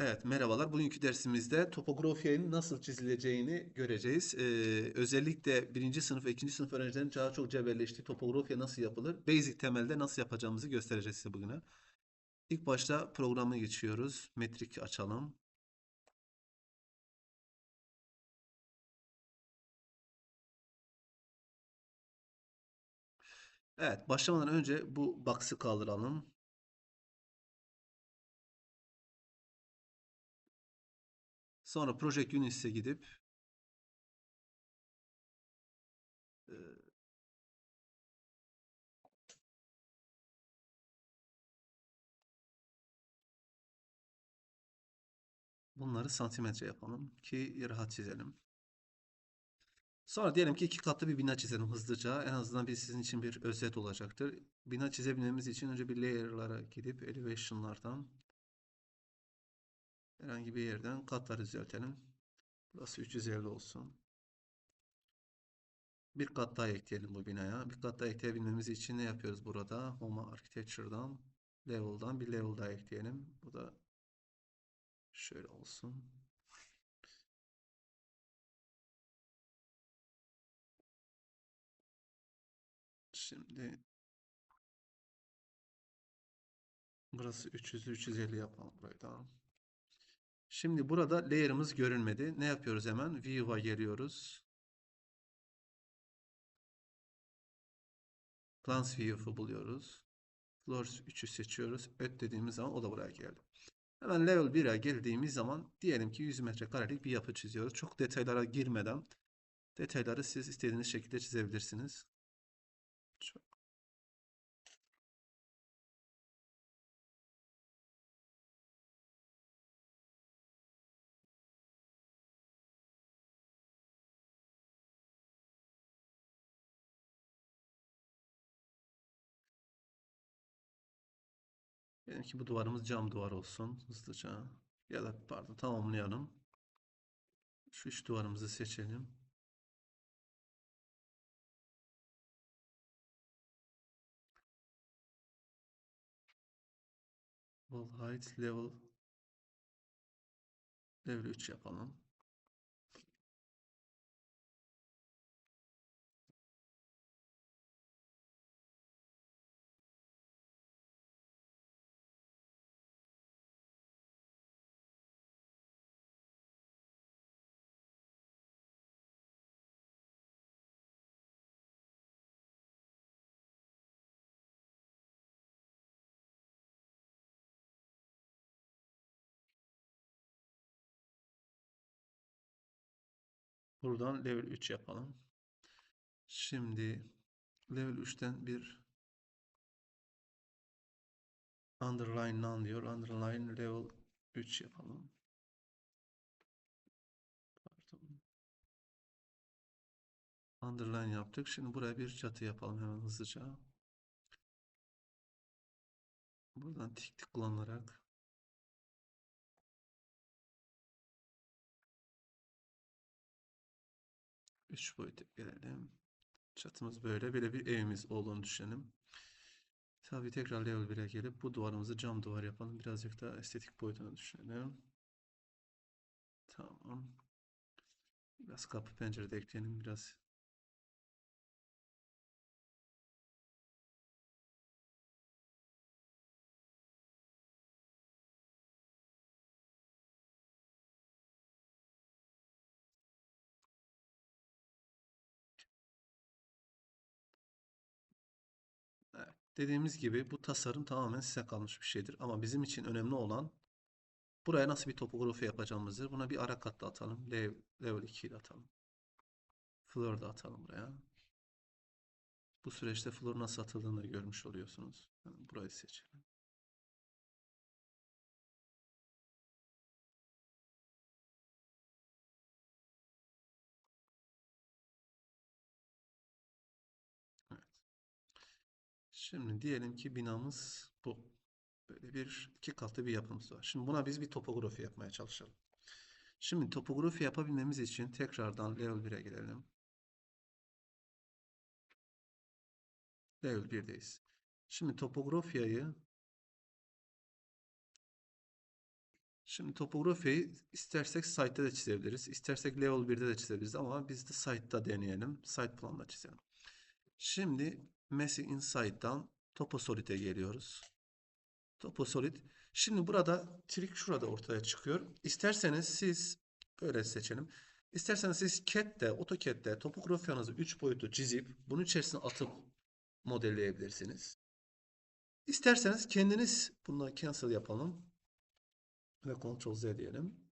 Evet, merhabalar. Bugünkü dersimizde topografyanın nasıl çizileceğini göreceğiz. Ee, özellikle birinci sınıf ve ikinci sınıf öğrencilerin daha çok cebelleştiği topografya nasıl yapılır? Basic temelde nasıl yapacağımızı göstereceğiz size bugüne. İlk başta programı geçiyoruz. Metrik açalım. Evet, başlamadan önce bu box'ı kaldıralım. Sonra Project Units'e gidip bunları santimetre yapalım ki rahat çizelim. Sonra diyelim ki iki katlı bir bina çizelim hızlıca. En azından bir sizin için bir özet olacaktır. Bina çizebilmemiz için önce bir layer'lara gidip elevation'lardan herhangi bir yerden katları düzeltelim. Burası 350 olsun. Bir kat daha ekleyelim bu binaya. Bir kat daha ekleyebilmemiz için ne yapıyoruz burada? Home Architecture'dan, Level'dan bir level daha ekleyelim. Bu da şöyle olsun. Şimdi burası 300 350 yapalım burayı. Şimdi burada layer'ımız görünmedi. Ne yapıyoruz hemen? View'a geliyoruz. Plans View'u buluyoruz. Floors 3'ü seçiyoruz. Öt dediğimiz zaman o da buraya geldi. Hemen level 1'e geldiğimiz zaman diyelim ki 100 metrekarelik bir yapı çiziyoruz. Çok detaylara girmeden detayları siz istediğiniz şekilde çizebilirsiniz. Çok. Diyelim ki bu duvarımız cam duvar olsun hızlıca. Ya da pardon tamamlayalım. Şu üç duvarımızı seçelim. Wall height level level 3 yapalım. Buradan level 3 yapalım. Şimdi level 3'ten bir underline none diyor. Underline level 3 yapalım. Pardon. Underline yaptık. Şimdi buraya bir çatı yapalım hemen hızlıca. Buradan tik tıklanarak 3 boyuta gelelim. Çatımız böyle. Böyle bir evimiz olduğunu düşünelim. Tabii tekrar level 1'e gelip bu duvarımızı cam duvar yapalım. Birazcık daha estetik boyutunu düşünelim. Tamam. Biraz kapı pencere de ekleyelim. Biraz dediğimiz gibi bu tasarım tamamen size kalmış bir şeydir. Ama bizim için önemli olan buraya nasıl bir topografi yapacağımızdır. Buna bir ara kat da atalım. Level, level 2'yi de atalım. Floor da atalım buraya. Bu süreçte floor nasıl atıldığını görmüş oluyorsunuz. Yani burayı seçelim. Şimdi diyelim ki binamız bu. Böyle bir iki katlı bir yapımız var. Şimdi buna biz bir topografi yapmaya çalışalım. Şimdi topografi yapabilmemiz için tekrardan level 1'e gelelim. Level 1'deyiz. Şimdi topografyayı Şimdi topografiyi istersek site'de de çizebiliriz. istersek level 1'de de çizebiliriz ama biz de site'da deneyelim. Site planla çizelim. Şimdi Messy Insight'tan Toposolid'e geliyoruz. Toposolid. Şimdi burada trik şurada ortaya çıkıyor. İsterseniz siz böyle seçelim. İsterseniz siz CAD'de, AutoCAD'de topografiyanızı 3 boyutlu çizip bunun içerisine atıp modelleyebilirsiniz. İsterseniz kendiniz bunları cancel yapalım ve Ctrl Z diyelim.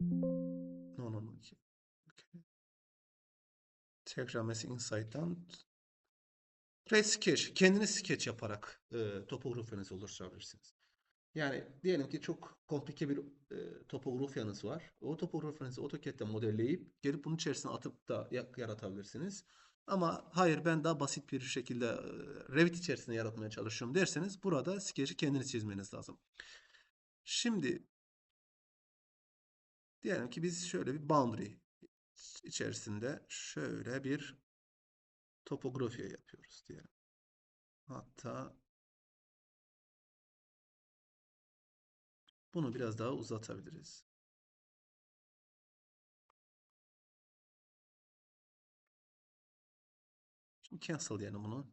No, no, no. Okay. Tekrar mesela Insight'tan Create Sketch. Kendiniz sketch yaparak e, topografyanızı oluşturabilirsiniz. Yani diyelim ki çok komplike bir e, topografyanız var. O topografyanızı AutoCAD'de modelleyip gelip bunun içerisine atıp da ya- yaratabilirsiniz. Ama hayır ben daha basit bir şekilde e, Revit içerisinde yaratmaya çalışıyorum derseniz burada sketch'i kendiniz çizmeniz lazım. Şimdi diyelim ki biz şöyle bir boundary içerisinde şöyle bir topografiye yapıyoruz diyelim. Hatta bunu biraz daha uzatabiliriz. Şimdi cancel diyelim bunu.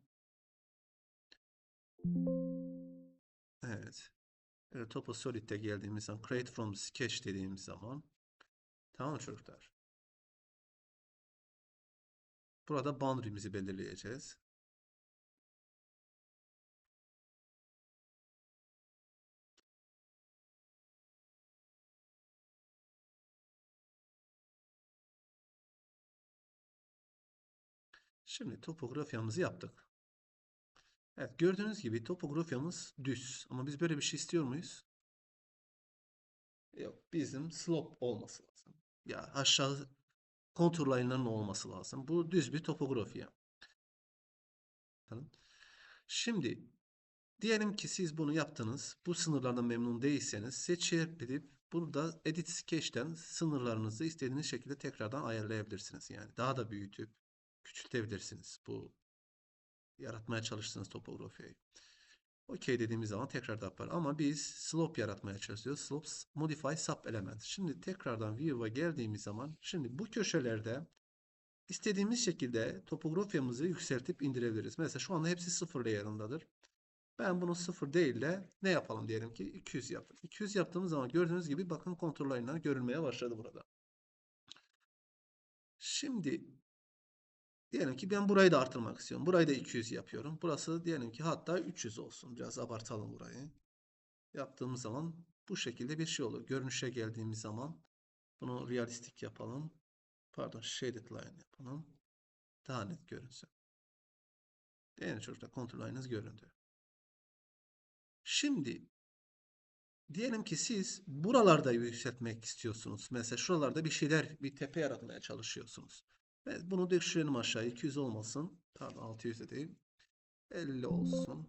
Evet. Evet, Topo Solid'de geldiğimiz zaman create from sketch dediğimiz zaman tamam çocuklar? Burada boundary'mizi belirleyeceğiz. Şimdi topografyamızı yaptık. Evet gördüğünüz gibi topografyamız düz. Ama biz böyle bir şey istiyor muyuz? Yok bizim slope olması lazım. Ya aşağı kontur line'ların olması lazım. Bu düz bir topografiya. Şimdi diyelim ki siz bunu yaptınız. Bu sınırlardan memnun değilseniz seçip burada Edit Sketch'ten sınırlarınızı istediğiniz şekilde tekrardan ayarlayabilirsiniz. Yani daha da büyütüp küçültebilirsiniz bu yaratmaya çalıştığınız topografiyi. OK dediğimiz zaman tekrar da yapar. Ama biz slope yaratmaya çalışıyoruz. Slope modify sub element. Şimdi tekrardan view'a geldiğimiz zaman şimdi bu köşelerde istediğimiz şekilde topografyamızı yükseltip indirebiliriz. Mesela şu anda hepsi sıfır layer'ındadır. Ben bunu sıfır değil de ne yapalım diyelim ki 200 yapın. 200 yaptığımız zaman gördüğünüz gibi bakın kontrol line'lar görünmeye başladı burada. Şimdi Diyelim ki ben burayı da artırmak istiyorum. Burayı da 200 yapıyorum. Burası diyelim ki hatta 300 olsun. Biraz abartalım burayı. Yaptığımız zaman bu şekilde bir şey olur. Görünüşe geldiğimiz zaman bunu realistik yapalım. Pardon shaded line yapalım. Daha net görünsün. Mi çocuklar? Kontrol line'ınız göründü. Şimdi diyelim ki siz buralarda yükseltmek istiyorsunuz. Mesela şuralarda bir şeyler, bir tepe yaratmaya çalışıyorsunuz. Evet, bunu düşürelim aşağı. 200 olmasın. Pardon 600 de değil. 50 olsun.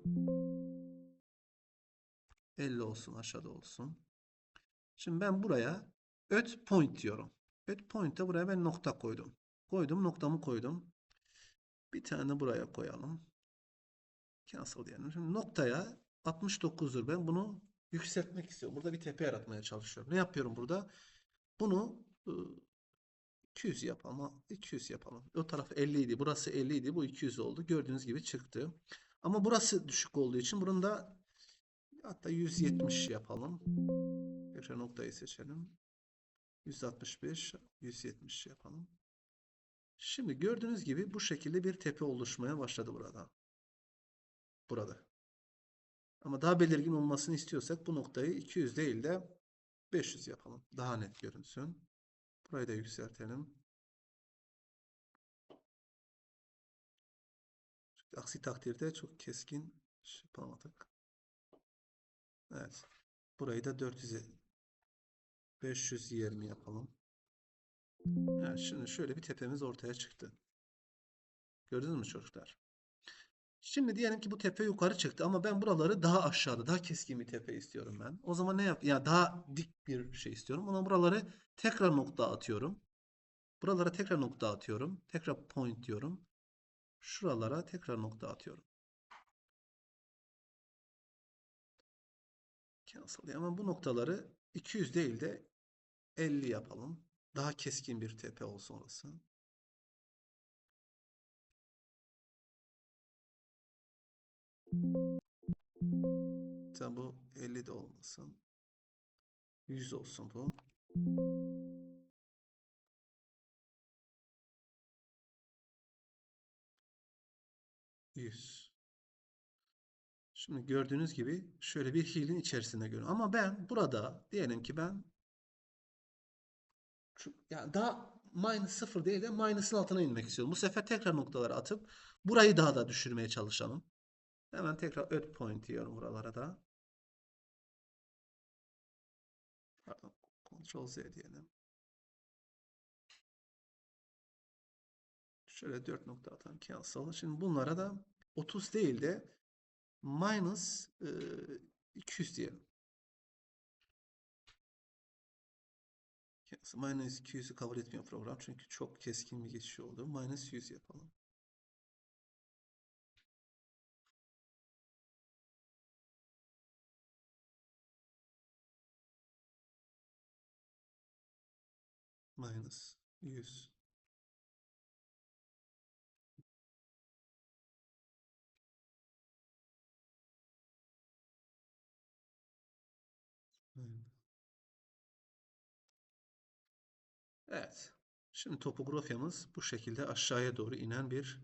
50 olsun aşağıda olsun. Şimdi ben buraya öt point diyorum. Öt point'e buraya ben nokta koydum. Koydum noktamı koydum. Bir tane buraya koyalım. Cancel diyelim. Şimdi noktaya 69'dur. Ben bunu yükseltmek istiyorum. Burada bir tepe yaratmaya çalışıyorum. Ne yapıyorum burada? Bunu ıı, 200 yapalım. 200 yapalım. O taraf 50 idi. Burası 50 idi. Bu 200 oldu. Gördüğünüz gibi çıktı. Ama burası düşük olduğu için bunun da hatta 170 yapalım. Tekrar noktayı seçelim. 165, 170 yapalım. Şimdi gördüğünüz gibi bu şekilde bir tepe oluşmaya başladı burada. Burada. Ama daha belirgin olmasını istiyorsak bu noktayı 200 değil de 500 yapalım. Daha net görünsün. Burayı da yükseltelim. Aksi takdirde çok keskin şey yapamadık. Evet. Burayı da 400'e 520 yapalım. Evet, şimdi şöyle bir tepemiz ortaya çıktı. Gördünüz mü çocuklar? Şimdi diyelim ki bu tepe yukarı çıktı ama ben buraları daha aşağıda, daha keskin bir tepe istiyorum ben. O zaman ne yap? Yani daha dik bir şey istiyorum. Ona buraları tekrar nokta atıyorum. Buralara tekrar nokta atıyorum. Tekrar point diyorum. Şuralara tekrar nokta atıyorum. Cancel. Ama bu noktaları 200 değil de 50 yapalım. Daha keskin bir tepe olsun orası. Tabi bu 50 de olmasın. 100 olsun bu. Yüz. Şimdi gördüğünüz gibi şöyle bir hilin içerisinde görüyorum. Ama ben burada diyelim ki ben yani daha minus sıfır değil de minus'ın altına inmek istiyorum. Bu sefer tekrar noktaları atıp burayı daha da düşürmeye çalışalım. Hemen tekrar öt point diyorum buralara da. Pardon. Ctrl Z diyelim. Şöyle 4 nokta atalım. Cancel. Şimdi bunlara da 30 değil de minus e, 200 diyelim. Minus 200'ü kabul etmiyor program. Çünkü çok keskin bir geçiş oldu. Minus 100 yapalım. Minus 100. Aynen. Evet. Şimdi topografyamız bu şekilde aşağıya doğru inen bir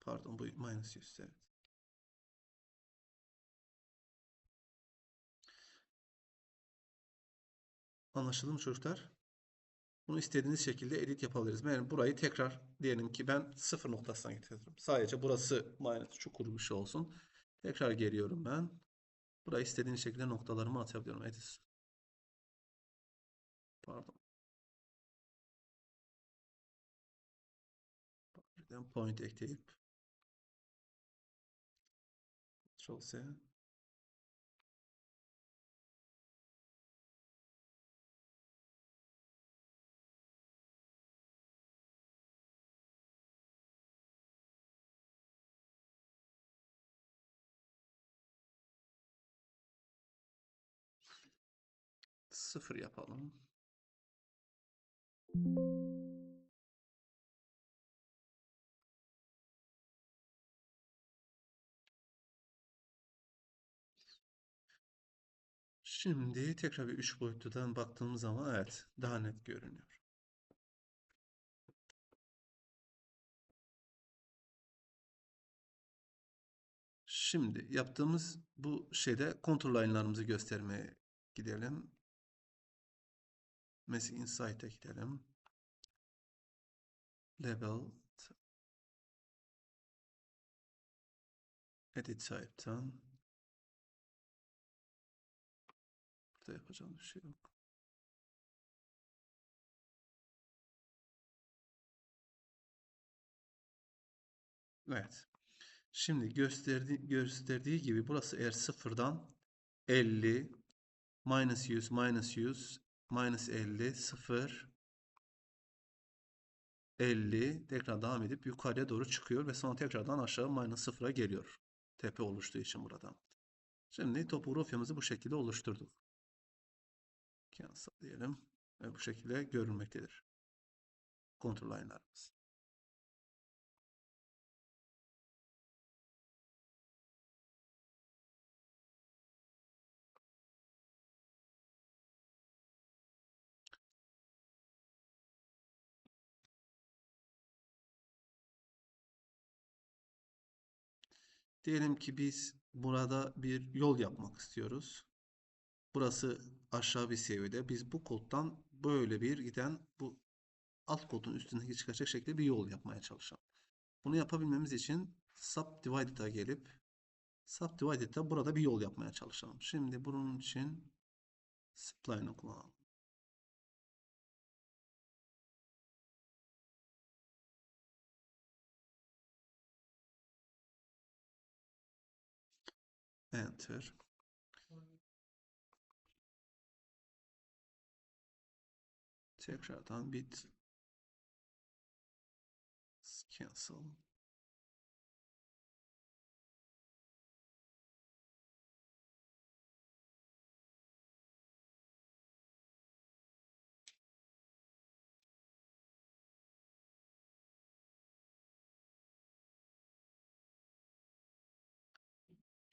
pardon bu minus 100 evet. Anlaşıldı mı çocuklar? Bunu istediğiniz şekilde edit yapabiliriz. Yani burayı tekrar diyelim ki ben sıfır noktasına getiriyorum. Sadece burası minus çukur bir şey olsun. Tekrar geliyorum ben. Burayı istediğiniz şekilde noktalarımı atabiliyorum. Edit. Pardon. Birden point ekleyip Ctrl S. Sıfır yapalım. Şimdi tekrar bir üç boyutludan baktığımız zaman evet daha net görünüyor. Şimdi yaptığımız bu şeyde kontrol line'larımızı göstermeye gidelim. Mesela Insight'a gidelim. Level Edit Type'tan Burada yapacağım bir şey yok. Evet. Şimdi gösterdiği, gösterdiği gibi burası eğer sıfırdan 50 minus 100 minus 100 minus 50 0 50 tekrar devam edip yukarıya doğru çıkıyor ve sonra tekrardan aşağı minus sıfıra geliyor. Tepe oluştuğu için burada. Şimdi topografyamızı bu şekilde oluşturduk. Cancel diyelim ve bu şekilde görünmektedir. Kontrol line'larımız. Diyelim ki biz burada bir yol yapmak istiyoruz. Burası aşağı bir seviyede. Biz bu koddan böyle bir giden bu alt kodun üstündeki çıkacak şekilde bir yol yapmaya çalışalım. Bunu yapabilmemiz için subdivided'a gelip subdivided'da burada bir yol yapmaya çalışalım. Şimdi bunun için spline'ı kullanalım. Enter. Tekrardan bit cancel.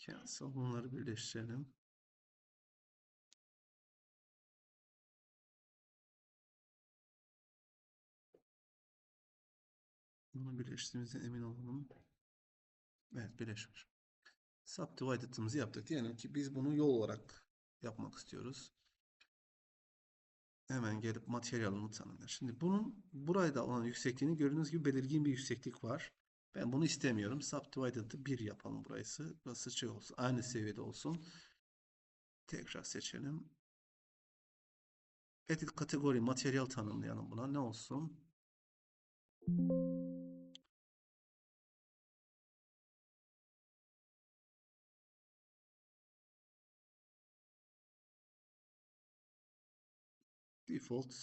Cancel. Bunları birleştirelim. Bunu birleştirdiğimizden emin olalım. Evet birleşmiş. Subdivided'ımızı yaptık. Diyelim ki biz bunu yol olarak yapmak istiyoruz. Hemen gelip materyalini tanımlar. Şimdi bunun burada olan yüksekliğini gördüğünüz gibi belirgin bir yükseklik var. Ben bunu istemiyorum. Subdivided'ı 1 yapalım burası. Burası şey olsun. Aynı seviyede olsun. Tekrar seçelim. Edit kategori materyal tanımlayalım buna. Ne olsun? Default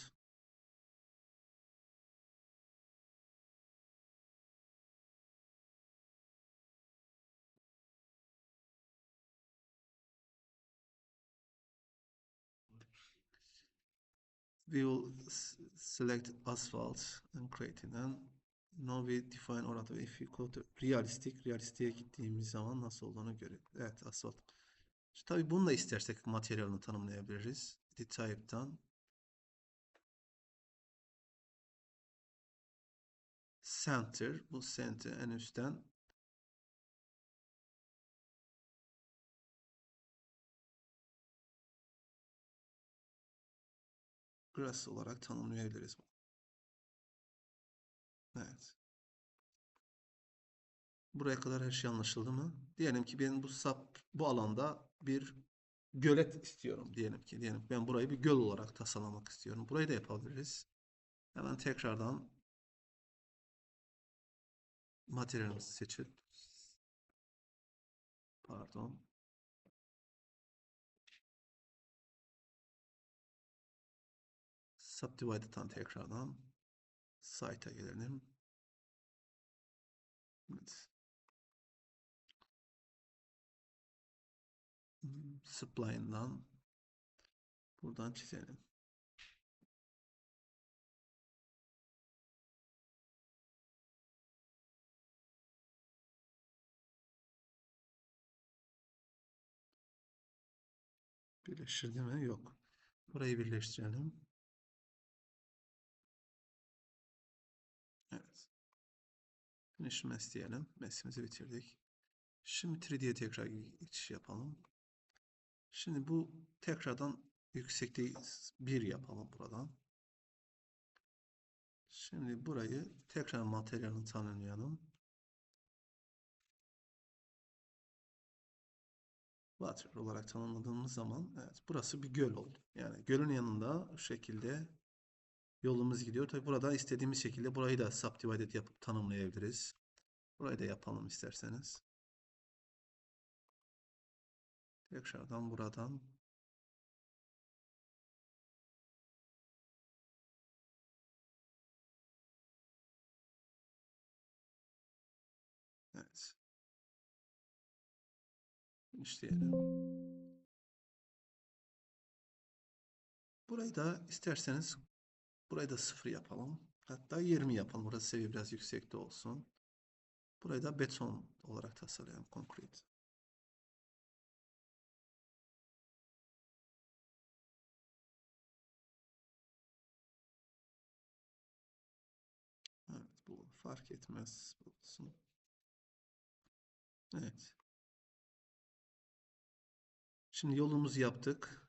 we will select asphalt and and now we define orada if you go to realistik realistiğe gittiğimiz zaman nasıl olduğunu göre. Evet asfalt İşte tabii bunu da istersek materyalini tanımlayabiliriz. Edit type'tan center. Bu center en üstten grass olarak tanımlayabiliriz. Evet. Buraya kadar her şey anlaşıldı mı? Diyelim ki ben bu sap bu alanda bir gölet istiyorum diyelim ki. Diyelim ki ben burayı bir göl olarak tasarlamak istiyorum. Burayı da yapabiliriz. Hemen tekrardan materyalimizi seçip pardon Subdivided'dan tekrardan site'a gelelim. Evet. Spline'dan buradan çizelim. Birleştirdi mi? Yok. Burayı birleştirelim. Finish diyelim. Mess'imizi bitirdik. Şimdi 3D'ye tekrar geçiş yapalım. Şimdi bu tekrardan yüksekliği 1 yapalım buradan. Şimdi burayı tekrar materyalini tanımlayalım. Water olarak tanımladığımız zaman evet burası bir göl oldu. Yani gölün yanında şu şekilde yolumuz gidiyor. Tabi burada istediğimiz şekilde burayı da subdivided yapıp tanımlayabiliriz. Burayı da yapalım isterseniz. Tekrardan buradan Evet. İşleyelim. Burayı da isterseniz burayı da sıfır yapalım. Hatta 20 yapalım. Burası seviye biraz yüksekte olsun. Burayı da beton olarak tasarlayalım. Concrete. Evet bu fark etmez olsun. Evet. Şimdi yolumuzu yaptık.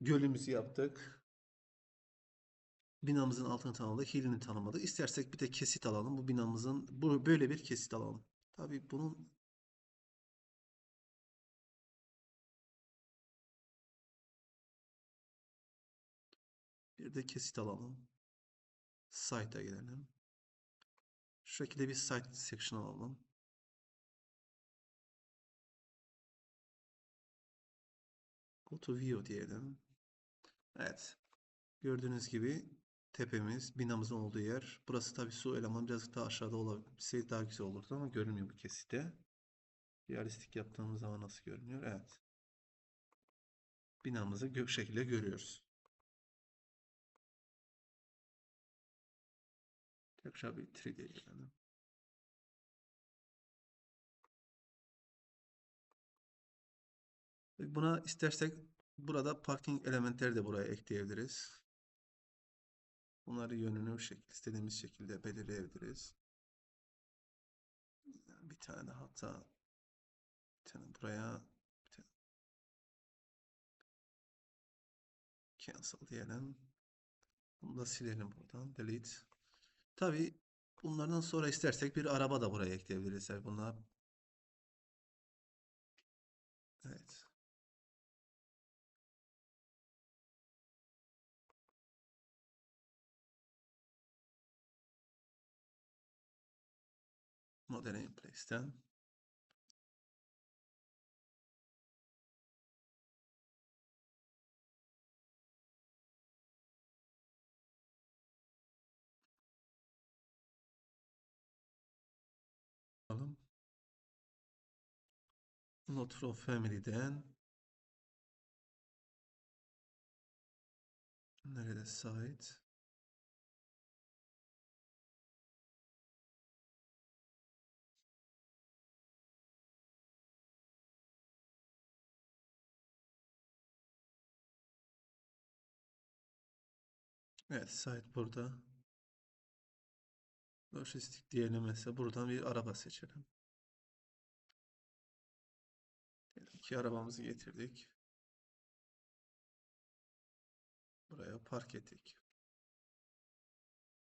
Gölümüzü yaptık. Binamızın altını tanımladık. Hilini tanımladık. İstersek bir de kesit alalım. Bu binamızın bu böyle bir kesit alalım. Tabii bunun bir de kesit alalım. Site'a gelelim. Şu şekilde bir site section alalım. Go to view diyelim. Evet. Gördüğünüz gibi tepemiz, binamızın olduğu yer. Burası tabii su elemanı birazcık daha aşağıda olabilse daha güzel olurdu ama görünmüyor bu kesitte. Realistik yaptığımız zaman nasıl görünüyor? Evet. Binamızı gök şekilde görüyoruz. Tekrar bir 3D'ye gelelim. Buna istersek burada parking elementleri de buraya ekleyebiliriz. Bunları yönünü bu şekilde, istediğimiz şekilde belirleyebiliriz. Bir tane hatta bir tane buraya bir tane cancel diyelim. Bunu da silelim buradan. Delete. Tabii bunlardan sonra istersek bir araba da buraya ekleyebiliriz. Yani bunlar Evet. Model in place'ten alalım. Not from family'den nerede site? Evet, site burada. Lojistik diyelim mesela buradan bir araba seçelim. Diyelim ki arabamızı getirdik. Buraya park ettik.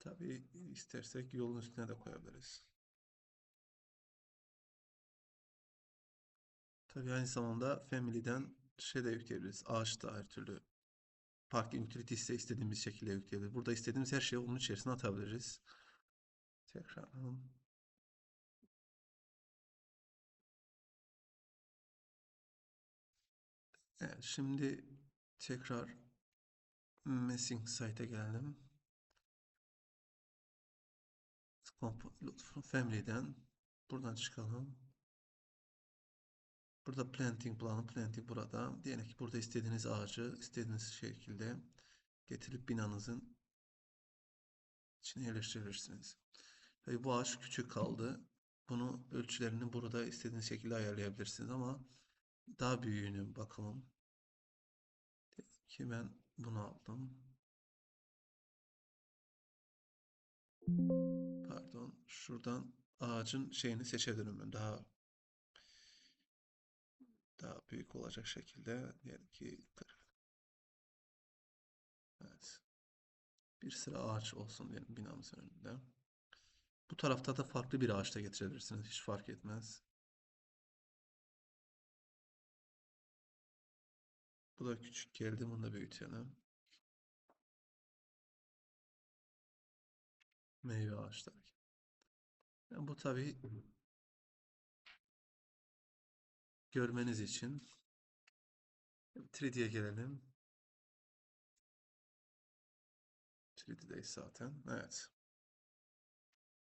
Tabii istersek yolun üstüne de koyabiliriz. Tabii aynı zamanda Family'den şey de yükleyebiliriz. Ağaç da her türlü parking utilities ise istediğimiz şekilde yükleyebiliriz. Burada istediğimiz her şeyi onun içerisine atabiliriz. Tekrar Evet, şimdi tekrar messing site'e geldim. Family'den buradan çıkalım. Burada planting planı, planting burada. Diyelim ki burada istediğiniz ağacı istediğiniz şekilde getirip binanızın içine yerleştirebilirsiniz. Tabii bu ağaç küçük kaldı. Bunu ölçülerini burada istediğiniz şekilde ayarlayabilirsiniz ama daha büyüğünü bakalım. Diyelim ki ben bunu aldım. Pardon. Şuradan ağacın şeyini seçebilirim ben. Daha daha büyük olacak şekilde diyelim ki 40. Evet. Bir sıra ağaç olsun diyelim binamızın önünde. Bu tarafta da farklı bir ağaç da getirebilirsiniz. Hiç fark etmez. Bu da küçük geldi. Bunu da büyütelim. Meyve ağaçları. Yani bu tabii görmeniz için 3D'ye gelelim. 3D'deyiz zaten. Evet.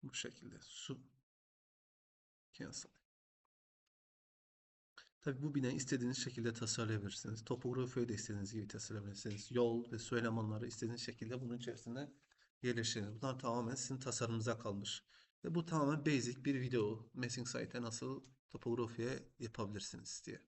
Bu şekilde. Su. Cancel. Tabii bu binayı istediğiniz şekilde tasarlayabilirsiniz. Topografiyi de istediğiniz gibi tasarlayabilirsiniz. Yol ve su elemanları istediğiniz şekilde bunun içerisinde yerleştirin. Bunlar tamamen sizin tasarımınıza kalmış. Ve bu tamamen basic bir video. Messing site'e nasıl topografiye yapabilirsiniz diye.